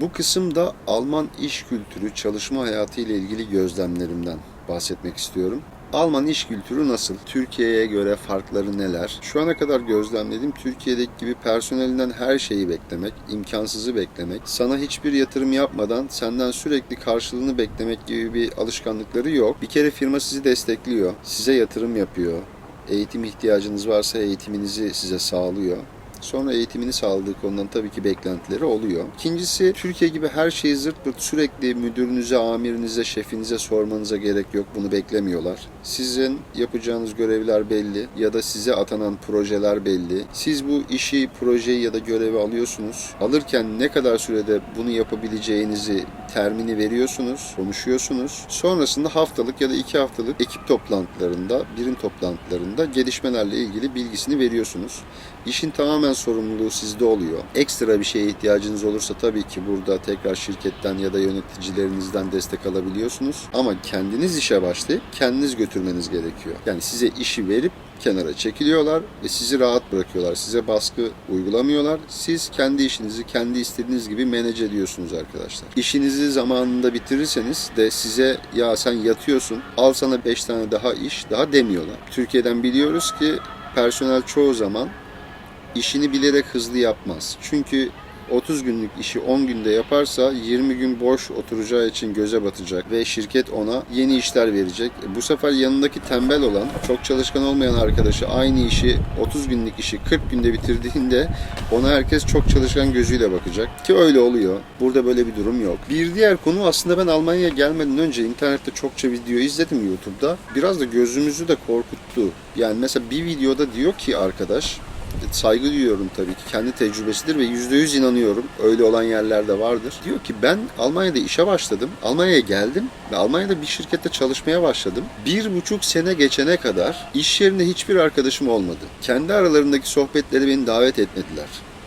Bu kısımda Alman iş kültürü, çalışma hayatı ile ilgili gözlemlerimden bahsetmek istiyorum. Alman iş kültürü nasıl? Türkiye'ye göre farkları neler? Şu ana kadar gözlemlediğim Türkiye'deki gibi personelinden her şeyi beklemek, imkansızı beklemek, sana hiçbir yatırım yapmadan senden sürekli karşılığını beklemek gibi bir alışkanlıkları yok. Bir kere firma sizi destekliyor, size yatırım yapıyor. Eğitim ihtiyacınız varsa eğitiminizi size sağlıyor. Sonra eğitimini sağladığı konudan tabii ki beklentileri oluyor. İkincisi Türkiye gibi her şeyi zırt pırt sürekli müdürünüze, amirinize, şefinize sormanıza gerek yok. Bunu beklemiyorlar. Sizin yapacağınız görevler belli ya da size atanan projeler belli. Siz bu işi, projeyi ya da görevi alıyorsunuz. Alırken ne kadar sürede bunu yapabileceğinizi termini veriyorsunuz, konuşuyorsunuz. Sonrasında haftalık ya da iki haftalık ekip toplantılarında, birim toplantılarında gelişmelerle ilgili bilgisini veriyorsunuz. İşin tamamen sorumluluğu sizde oluyor. Ekstra bir şeye ihtiyacınız olursa tabii ki burada tekrar şirketten ya da yöneticilerinizden destek alabiliyorsunuz. Ama kendiniz işe başlayıp kendiniz götürmeniz gerekiyor. Yani size işi verip kenara çekiliyorlar ve sizi rahat bırakıyorlar. Size baskı uygulamıyorlar. Siz kendi işinizi kendi istediğiniz gibi manage ediyorsunuz arkadaşlar. İşinizi zamanında bitirirseniz de size ya sen yatıyorsun al sana 5 tane daha iş daha demiyorlar. Türkiye'den biliyoruz ki personel çoğu zaman işini bilerek hızlı yapmaz. Çünkü 30 günlük işi 10 günde yaparsa 20 gün boş oturacağı için göze batacak ve şirket ona yeni işler verecek. Bu sefer yanındaki tembel olan, çok çalışkan olmayan arkadaşı aynı işi 30 günlük işi 40 günde bitirdiğinde ona herkes çok çalışkan gözüyle bakacak. Ki öyle oluyor. Burada böyle bir durum yok. Bir diğer konu aslında ben Almanya'ya gelmeden önce internette çokça video izledim YouTube'da. Biraz da gözümüzü de korkuttu. Yani mesela bir videoda diyor ki arkadaş saygı duyuyorum tabii ki. Kendi tecrübesidir ve yüzde yüz inanıyorum. Öyle olan yerlerde vardır. Diyor ki ben Almanya'da işe başladım. Almanya'ya geldim ve Almanya'da bir şirkette çalışmaya başladım. Bir buçuk sene geçene kadar iş yerinde hiçbir arkadaşım olmadı. Kendi aralarındaki sohbetleri beni davet etmediler.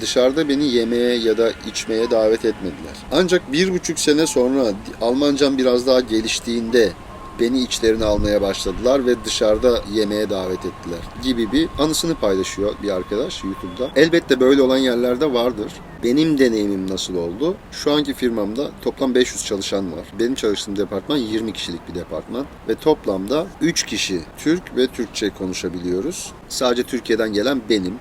Dışarıda beni yemeğe ya da içmeye davet etmediler. Ancak bir buçuk sene sonra Almancam biraz daha geliştiğinde beni içlerine almaya başladılar ve dışarıda yemeğe davet ettiler gibi bir anısını paylaşıyor bir arkadaş YouTube'da. Elbette böyle olan yerlerde vardır. Benim deneyimim nasıl oldu? Şu anki firmamda toplam 500 çalışan var. Benim çalıştığım departman 20 kişilik bir departman ve toplamda 3 kişi Türk ve Türkçe konuşabiliyoruz. Sadece Türkiye'den gelen benim.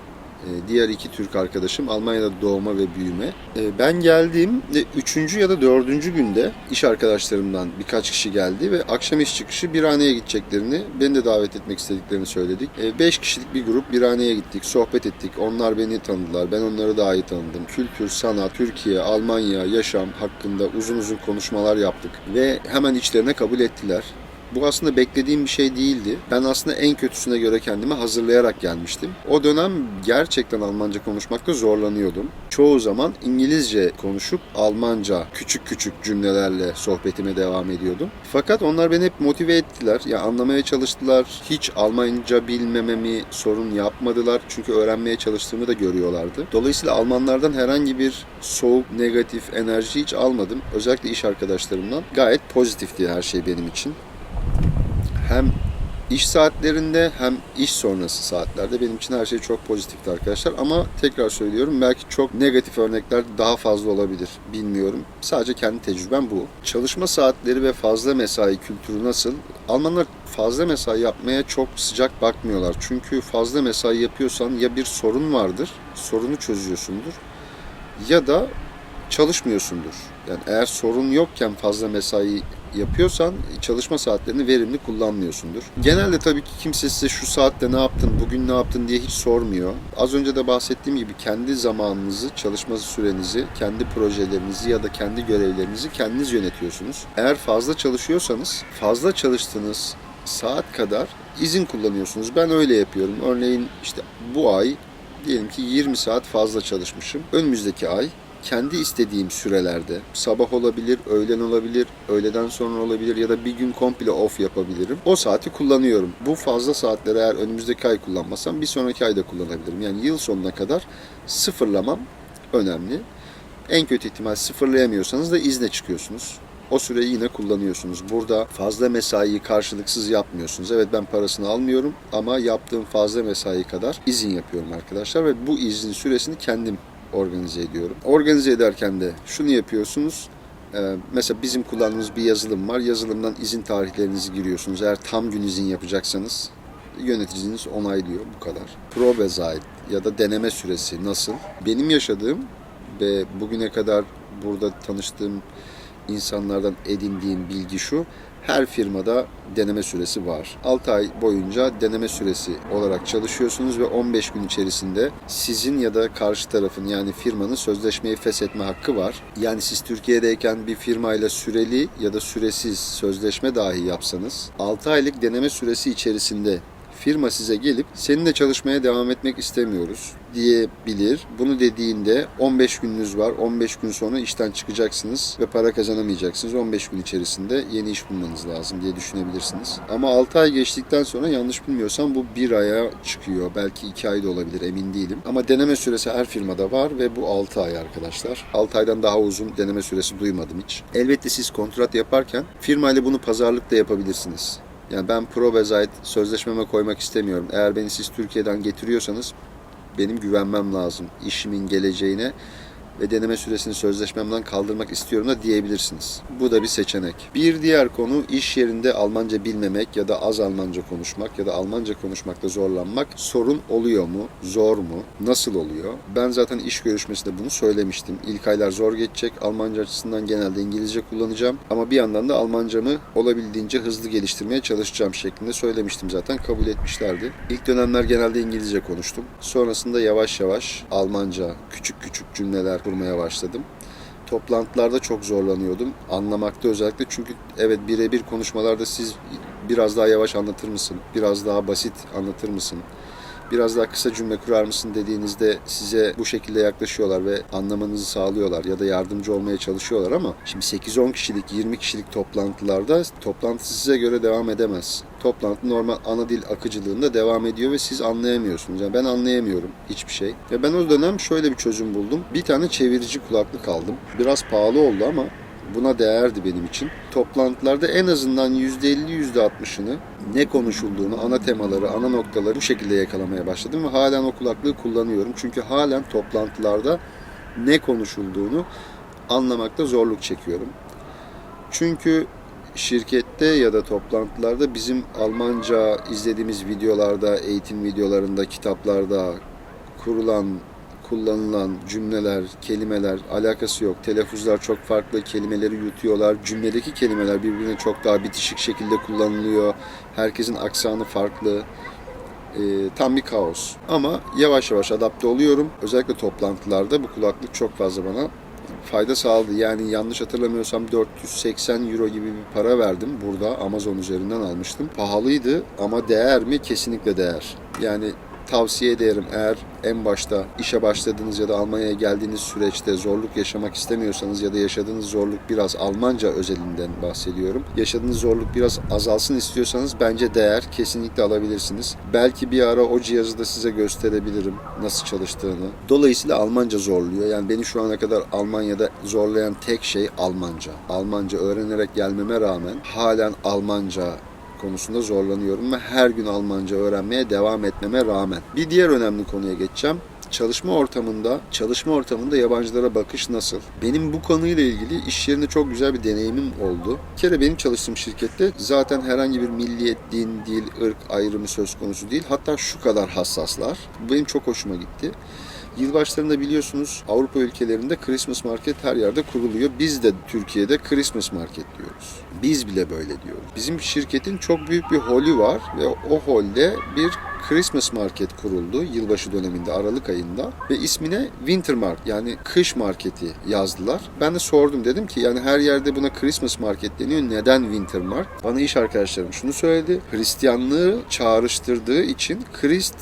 Ee, Diğer iki Türk arkadaşım Almanya'da doğma ve büyüme. Ee, Ben geldiğim de üçüncü ya da dördüncü günde iş arkadaşlarımdan birkaç kişi geldi ve akşam iş çıkışı bir haneye gideceklerini, beni de davet etmek istediklerini söyledik. Ee, Beş kişilik bir grup bir haneye gittik, sohbet ettik. Onlar beni tanıdılar, ben onları daha iyi tanıdım. Kültür, sanat, Türkiye, Almanya, yaşam hakkında uzun uzun konuşmalar yaptık. Ve hemen içlerine kabul ettiler. Bu aslında beklediğim bir şey değildi. Ben aslında en kötüsüne göre kendimi hazırlayarak gelmiştim. O dönem gerçekten Almanca konuşmakta zorlanıyordum. Çoğu zaman İngilizce konuşup Almanca küçük küçük cümlelerle sohbetime devam ediyordum. Fakat onlar beni hep motive ettiler. Ya anlamaya çalıştılar. Hiç Almanca bilmememi sorun yapmadılar. Çünkü öğrenmeye çalıştığımı da görüyorlardı. Dolayısıyla Almanlardan herhangi bir soğuk, negatif enerji hiç almadım. Özellikle iş arkadaşlarımdan. Gayet pozitifti her şey benim için hem iş saatlerinde hem iş sonrası saatlerde benim için her şey çok pozitifti arkadaşlar. Ama tekrar söylüyorum belki çok negatif örnekler daha fazla olabilir. Bilmiyorum. Sadece kendi tecrübem bu. Çalışma saatleri ve fazla mesai kültürü nasıl? Almanlar fazla mesai yapmaya çok sıcak bakmıyorlar. Çünkü fazla mesai yapıyorsan ya bir sorun vardır, sorunu çözüyorsundur ya da çalışmıyorsundur. Yani eğer sorun yokken fazla mesai yapıyorsan çalışma saatlerini verimli kullanmıyorsundur. Genelde tabii ki kimse size şu saatte ne yaptın, bugün ne yaptın diye hiç sormuyor. Az önce de bahsettiğim gibi kendi zamanınızı, çalışma sürenizi, kendi projelerinizi ya da kendi görevlerinizi kendiniz yönetiyorsunuz. Eğer fazla çalışıyorsanız fazla çalıştığınız saat kadar izin kullanıyorsunuz. Ben öyle yapıyorum. Örneğin işte bu ay diyelim ki 20 saat fazla çalışmışım. Önümüzdeki ay kendi istediğim sürelerde sabah olabilir, öğlen olabilir, öğleden sonra olabilir ya da bir gün komple off yapabilirim. O saati kullanıyorum. Bu fazla saatleri eğer önümüzdeki ay kullanmasam bir sonraki ayda kullanabilirim. Yani yıl sonuna kadar sıfırlamam önemli. En kötü ihtimal sıfırlayamıyorsanız da izne çıkıyorsunuz. O süreyi yine kullanıyorsunuz. Burada fazla mesaiyi karşılıksız yapmıyorsunuz. Evet ben parasını almıyorum ama yaptığım fazla mesai kadar izin yapıyorum arkadaşlar ve bu izin süresini kendim organize ediyorum. Organize ederken de şunu yapıyorsunuz. Ee, mesela bizim kullandığımız bir yazılım var. Yazılımdan izin tarihlerinizi giriyorsunuz. Eğer tam gün izin yapacaksanız yöneticiniz onaylıyor bu kadar. Probe zahid ya da deneme süresi nasıl? Benim yaşadığım ve bugüne kadar burada tanıştığım insanlardan edindiğim bilgi şu. Her firmada deneme süresi var. 6 ay boyunca deneme süresi olarak çalışıyorsunuz ve 15 gün içerisinde sizin ya da karşı tarafın yani firmanın sözleşmeyi feshetme hakkı var. Yani siz Türkiye'deyken bir firmayla süreli ya da süresiz sözleşme dahi yapsanız 6 aylık deneme süresi içerisinde firma size gelip seninle çalışmaya devam etmek istemiyoruz diyebilir. Bunu dediğinde 15 gününüz var. 15 gün sonra işten çıkacaksınız ve para kazanamayacaksınız. 15 gün içerisinde yeni iş bulmanız lazım diye düşünebilirsiniz. Ama 6 ay geçtikten sonra yanlış bilmiyorsam bu 1 aya çıkıyor. Belki 2 ay da olabilir emin değilim. Ama deneme süresi her firmada var ve bu 6 ay arkadaşlar. 6 aydan daha uzun deneme süresi duymadım hiç. Elbette siz kontrat yaparken firmayla bunu pazarlık da yapabilirsiniz. Yani ben pro ve zahit sözleşmeme koymak istemiyorum. Eğer beni siz Türkiye'den getiriyorsanız benim güvenmem lazım işimin geleceğine ve deneme süresini sözleşmemden kaldırmak istiyorum da diyebilirsiniz. Bu da bir seçenek. Bir diğer konu iş yerinde Almanca bilmemek ya da az Almanca konuşmak ya da Almanca konuşmakta zorlanmak sorun oluyor mu? Zor mu? Nasıl oluyor? Ben zaten iş görüşmesinde bunu söylemiştim. İlk aylar zor geçecek. Almanca açısından genelde İngilizce kullanacağım. Ama bir yandan da Almancamı olabildiğince hızlı geliştirmeye çalışacağım şeklinde söylemiştim zaten. Kabul etmişlerdi. İlk dönemler genelde İngilizce konuştum. Sonrasında yavaş yavaş Almanca küçük küçük cümleler kurmaya başladım. Toplantılarda çok zorlanıyordum. Anlamakta özellikle çünkü evet birebir konuşmalarda siz biraz daha yavaş anlatır mısın? Biraz daha basit anlatır mısın? Biraz daha kısa cümle kurar mısın dediğinizde size bu şekilde yaklaşıyorlar ve anlamanızı sağlıyorlar ya da yardımcı olmaya çalışıyorlar ama şimdi 8-10 kişilik, 20 kişilik toplantılarda toplantı size göre devam edemez. Toplantı normal ana dil akıcılığında devam ediyor ve siz anlayamıyorsunuz. Yani ben anlayamıyorum hiçbir şey. Ve ben o dönem şöyle bir çözüm buldum. Bir tane çevirici kulaklık aldım. Biraz pahalı oldu ama buna değerdi benim için. Toplantılarda en azından %50 %60'ını ne konuşulduğunu, ana temaları, ana noktaları bu şekilde yakalamaya başladım ve halen o kulaklığı kullanıyorum. Çünkü halen toplantılarda ne konuşulduğunu anlamakta zorluk çekiyorum. Çünkü şirkette ya da toplantılarda bizim Almanca izlediğimiz videolarda, eğitim videolarında, kitaplarda kurulan kullanılan cümleler, kelimeler alakası yok. Telaffuzlar çok farklı, kelimeleri yutuyorlar. Cümledeki kelimeler birbirine çok daha bitişik şekilde kullanılıyor. Herkesin aksanı farklı. Ee, tam bir kaos. Ama yavaş yavaş adapte oluyorum. Özellikle toplantılarda bu kulaklık çok fazla bana fayda sağladı. Yani yanlış hatırlamıyorsam 480 euro gibi bir para verdim burada Amazon üzerinden almıştım. Pahalıydı ama değer mi? Kesinlikle değer. Yani tavsiye ederim eğer en başta işe başladığınız ya da Almanya'ya geldiğiniz süreçte zorluk yaşamak istemiyorsanız ya da yaşadığınız zorluk biraz Almanca özelinden bahsediyorum. Yaşadığınız zorluk biraz azalsın istiyorsanız bence değer kesinlikle alabilirsiniz. Belki bir ara o cihazı da size gösterebilirim nasıl çalıştığını. Dolayısıyla Almanca zorluyor. Yani beni şu ana kadar Almanya'da zorlayan tek şey Almanca. Almanca öğrenerek gelmeme rağmen halen Almanca konusunda zorlanıyorum ve her gün Almanca öğrenmeye devam etmeme rağmen. Bir diğer önemli konuya geçeceğim. Çalışma ortamında, çalışma ortamında yabancılara bakış nasıl? Benim bu konuyla ilgili iş yerinde çok güzel bir deneyimim oldu. Bir kere benim çalıştığım şirkette zaten herhangi bir milliyet, din, dil, ırk ayrımı söz konusu değil. Hatta şu kadar hassaslar. Bu benim çok hoşuma gitti. Yılbaşlarında biliyorsunuz Avrupa ülkelerinde Christmas market her yerde kuruluyor. Biz de Türkiye'de Christmas market diyoruz. Biz bile böyle diyoruz. Bizim şirketin çok büyük bir holü var ve o holde bir Christmas market kuruldu yılbaşı döneminde Aralık ayında ve ismine Winter Market yani kış marketi yazdılar. Ben de sordum dedim ki yani her yerde buna Christmas market deniyor neden Winter Market? Bana iş arkadaşlarım şunu söyledi. Hristiyanlığı çağrıştırdığı için Christ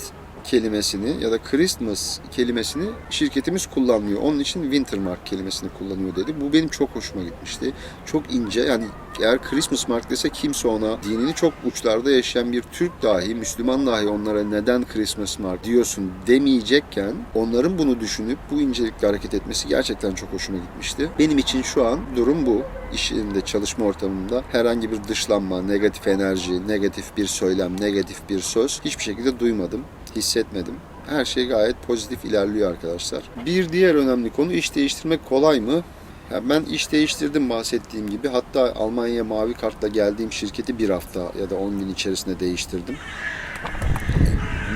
kelimesini ya da Christmas kelimesini şirketimiz kullanmıyor. Onun için Wintermark kelimesini kullanıyor dedi. Bu benim çok hoşuma gitmişti. Çok ince yani eğer Christmas mark dese kimse ona dinini çok uçlarda yaşayan bir Türk dahi, Müslüman dahi onlara neden Christmas mark diyorsun demeyecekken onların bunu düşünüp bu incelikle hareket etmesi gerçekten çok hoşuma gitmişti. Benim için şu an durum bu. İş çalışma ortamında herhangi bir dışlanma, negatif enerji, negatif bir söylem, negatif bir söz hiçbir şekilde duymadım hissetmedim. her şey gayet pozitif ilerliyor arkadaşlar. Bir diğer önemli konu iş değiştirmek kolay mı? Ya ben iş değiştirdim bahsettiğim gibi. Hatta Almanya'ya mavi kartla geldiğim şirketi bir hafta ya da 10 gün içerisinde değiştirdim.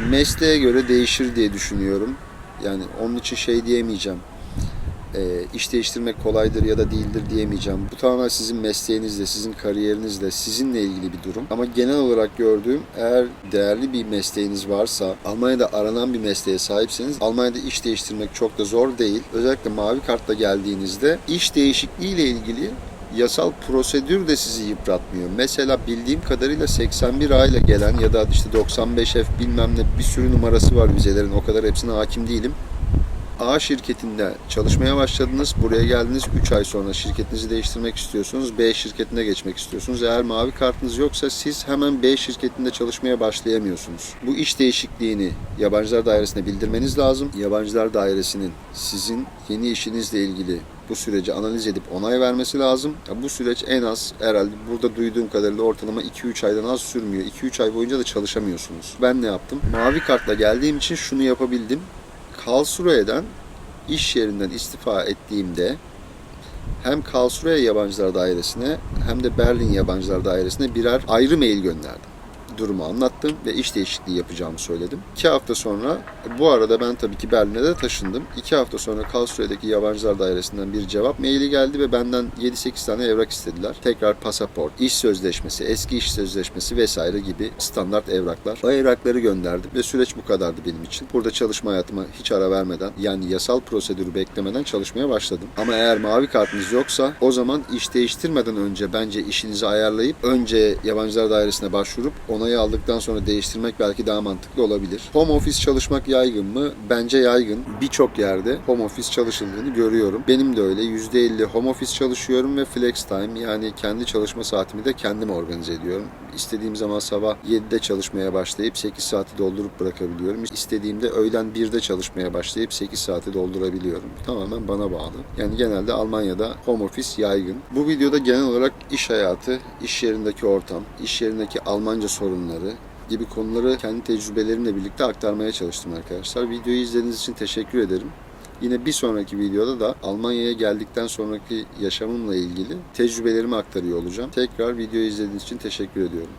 Mesleğe göre değişir diye düşünüyorum. Yani onun için şey diyemeyeceğim. E, iş değiştirmek kolaydır ya da değildir diyemeyeceğim. Bu tamamen sizin mesleğinizle, sizin kariyerinizle, sizinle ilgili bir durum. Ama genel olarak gördüğüm eğer değerli bir mesleğiniz varsa, Almanya'da aranan bir mesleğe sahipseniz Almanya'da iş değiştirmek çok da zor değil. Özellikle mavi kartla geldiğinizde iş değişikliği ile ilgili yasal prosedür de sizi yıpratmıyor. Mesela bildiğim kadarıyla 81 A ile gelen ya da işte 95F bilmem ne bir sürü numarası var vizelerin. O kadar hepsine hakim değilim. A şirketinde çalışmaya başladınız. Buraya geldiniz 3 ay sonra şirketinizi değiştirmek istiyorsunuz. B şirketine geçmek istiyorsunuz. Eğer mavi kartınız yoksa siz hemen B şirketinde çalışmaya başlayamıyorsunuz. Bu iş değişikliğini yabancılar dairesine bildirmeniz lazım. Yabancılar dairesinin sizin yeni işinizle ilgili bu süreci analiz edip onay vermesi lazım. Ya bu süreç en az herhalde burada duyduğum kadarıyla ortalama 2-3 aydan az sürmüyor. 2-3 ay boyunca da çalışamıyorsunuz. Ben ne yaptım? Mavi kartla geldiğim için şunu yapabildim. Karlsruhe'den iş yerinden istifa ettiğimde hem Karlsruhe Yabancılar Dairesi'ne hem de Berlin Yabancılar Dairesi'ne birer ayrı mail gönderdim. Durumu anlattım ve iş değişikliği yapacağımı söyledim. İki hafta sonra, bu arada ben tabii ki Berlin'e de taşındım. İki hafta sonra Karlsruhe'deki Yabancılar Dairesi'nden bir cevap maili geldi ve benden 7-8 tane evrak istediler. Tekrar pasaport, iş sözleşmesi, eski iş sözleşmesi vesaire gibi standart evraklar. O evrakları gönderdim ve süreç bu kadardı benim için. Burada çalışma hayatıma hiç ara vermeden yani yasal prosedürü beklemeden çalışmaya başladım. Ama eğer mavi kartınız yoksa o zaman iş değiştirmeden önce bence işinizi ayarlayıp önce yabancılar dairesine başvurup onayı aldıktan sonra değiştirmek belki daha mantıklı olabilir. Home office çalışmak yaygın mı? Bence yaygın. Birçok yerde home office çalışıldığını görüyorum. Benim de öyle. %50 home office çalışıyorum ve flex time yani kendi çalışma saatimi de kendim organize ediyorum. İstediğim zaman sabah 7'de çalışmaya başlayıp 8 saati doldurup bırakabiliyorum. İstediğimde öğlen 1'de çalışmaya başlayıp 8 saati doldurabiliyorum. Tamamen bana bağlı. Yani genelde Almanya'da home office yaygın. Bu videoda genel olarak iş hayatı, iş yerindeki ortam, iş yerindeki Almanca sorunları, gibi konuları kendi tecrübelerimle birlikte aktarmaya çalıştım arkadaşlar. Videoyu izlediğiniz için teşekkür ederim. Yine bir sonraki videoda da Almanya'ya geldikten sonraki yaşamımla ilgili tecrübelerimi aktarıyor olacağım. Tekrar videoyu izlediğiniz için teşekkür ediyorum.